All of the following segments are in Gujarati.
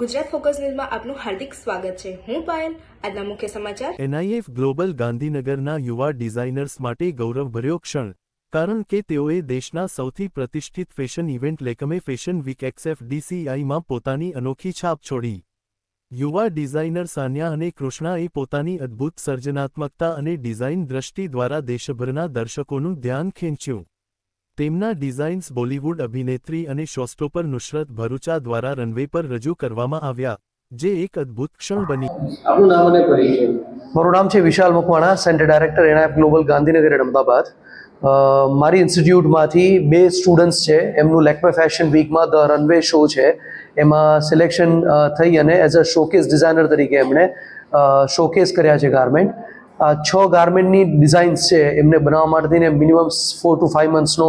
ગુજરાત ફોકસ ન્યૂઝમાં આપનું હાર્દિક સ્વાગત છે. હું પાયલ, આજના મુખ્ય સમાચાર? એનઆઈએફ ગ્લોબલ ગાંધીનગરના યુવા ડિઝાઇનર્સ માટે ગૌરવભર્યો ક્ષણ, કારણ કે તેઓએ દેશના સૌથી પ્રતિષ્ઠિત fashion event Lakme fashion week એક્સએફડીસીઆઈમાં પોતાની અનોખી છાપ છોડી. યુવા ડિઝાઇનર સાન્યા અને કૃષ્ણાએ પોતાની અદ્ભુત સર્જનાત્મકતા અને ડિઝાઇન દ્રષ્ટિ દ્વારા દેશભરના દર્શકોનું ધ્યાન ખેંચ્યું. તેમના ડિઝાઇન્સ બોલિવૂડ અભિનેત્રી અને શોસ્ટોપર નુસરત ભરૂચા દ્વારા રનવે પર રજૂ કરવામાં આવ્યા જે એક અદ્ભુત ક્ષણ બની. આપણું નામ અને પરિચય? મારું નામ છે Vishal Makwana centre director NIF global Gandhinagar and Ahmedabad મારી ઇન્સ્ટિટ્યૂટમાંથી બે સ્ટુડન્ટ્સ છે એમનું લેકમે ફેશન વીકમાં ધ રનવે શો છે. એમાં સિલેક્શન થઈ અને એઝ અ શોકેસ ડિઝાઇનર તરીકે એમણે શોકેસ કર્યા છે ગાર્મેન્ટ. છ ગાર્મેન્ટની ડિઝાઇન્સ છે એમને બનાવવા માટે થઈને મિનિમમ ફોર ટુ ફાઇવ મંથ્સનો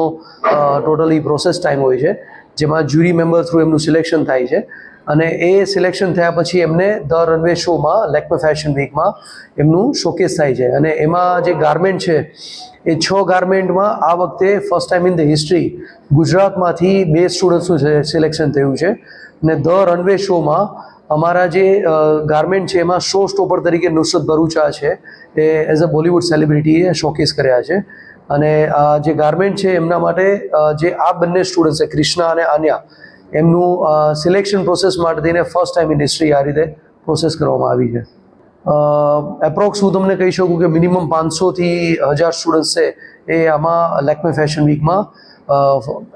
ટોટલી પ્રોસેસ ટાઈમ હોય છે, જેમાં જ્યુરી મેમ્બર થ્રુ એમનું સિલેક્શન થાય છે. અને એ સિલેક્શન થયા પછી એમને ધ રનવે શોમાં લેકમે ફેશન વીકમાં એમનું શોકેસ થાય છે. અને એમાં જે ગાર્મેન્ટ છે, એ છ ગાર્મેન્ટમાં આ વખતે first time in the history ગુજરાતમાંથી બે સ્ટુડન્ટ્સનું સિલેક્શન થયું છે. અને ધ રનવે શોમાં અમારા જે ગાર્મેન્ટ છે એમાં શો સ્ટોપર તરીકે નુસરત ભરૂચા છે. એ એઝ અ બોલિવૂડ સેલિબ્રિટીએ શોકેસ કર્યા છે. અને જે ગાર્મેન્ટ છે એમના માટે જે આ બંને સ્ટુડન્ટ્સ છે ક્રિષ્ના અને આન્યા એમનું સિલેક્શન પ્રોસેસ માટે થઈને ફર્સ્ટ ટાઈમ ઇન્ડસ્ટ્રી આ રીતે પ્રોસેસ કરવામાં આવી છે. એપ્રોક્સ હું તમને કહી શકું કે મિનિમમ પાંચસોથી હજાર સ્ટુડન્ટ્સ છે એ આમાં લેકમે ફેશન વીકમાં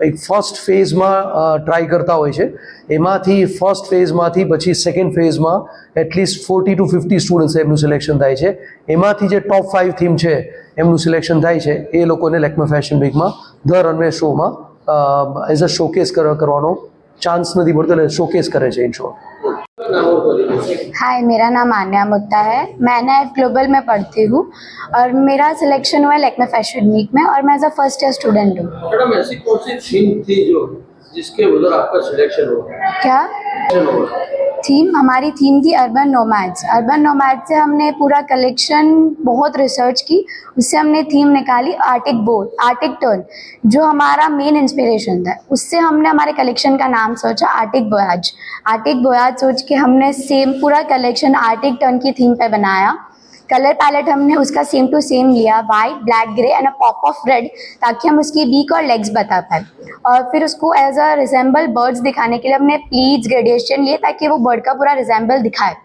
એક ફર્સ્ટ ફેઝમાં ટ્રાય કરતા હોય છે. એમાંથી ફર્સ્ટ ફેઝમાંથી પછી સેકન્ડ ફેઝમાં at least forty to fifty students એમનું સિલેક્શન થાય છે. એમાંથી જે ટોપ ફાઇવ થીમ છે એમનું સિલેક્શન થાય છે, એ લોકોને લેકમે ફેશન વીકમાં ધ રનવે શોમાં એઝ અ શોકેસ કરવાનો ચાન્સ નથી મળતો, એટલે શોકેસ કરે છે ઇન શોર્ટ हाय मेरा नाम आन्या मुत्ता है। मैं एन ग्लोबल में पढ़ती हूँ और मेरा सिलेक्शन हुआ है लेकमे फ़ैशन वीक में और मैं as a first year student हूँ। मैडम ऐसी कौन सी थीम थी जो जिसके उधर आपका सिलेक्शन हुआ? क्या? थीम हमारी थीम थी अर्बन नोमैड्स अर्बन नोमैड से हमने पूरा कलेक्शन बहुत रिसर्च की, उससे हमने थीम निकाली आर्टिक बोर्ड आर्टिक टर्न जो हमारा मेन इंस्पिरेशन था। उससे हमने हमारे कलेक्शन का नाम सोचा आर्टिक बोयाज आर्टिक बोयाज सोच के हमने सेम पूरा कलेक्शन आर्टिक टर्न की थीम पर बनाया। कलर पैलेट हमने उसका सेम टू सेम लिया white black grey and a pop of red ताकि हम उसकी बीक और लेग्स बता पाए। और फिर उसको एज अ रिजेंबल बर्ड्स दिखाने के लिए हमने प्लीज़ ग्रेडिएशन लिए ताकि वो बर्ड का पूरा रिजेंबल दिखाए।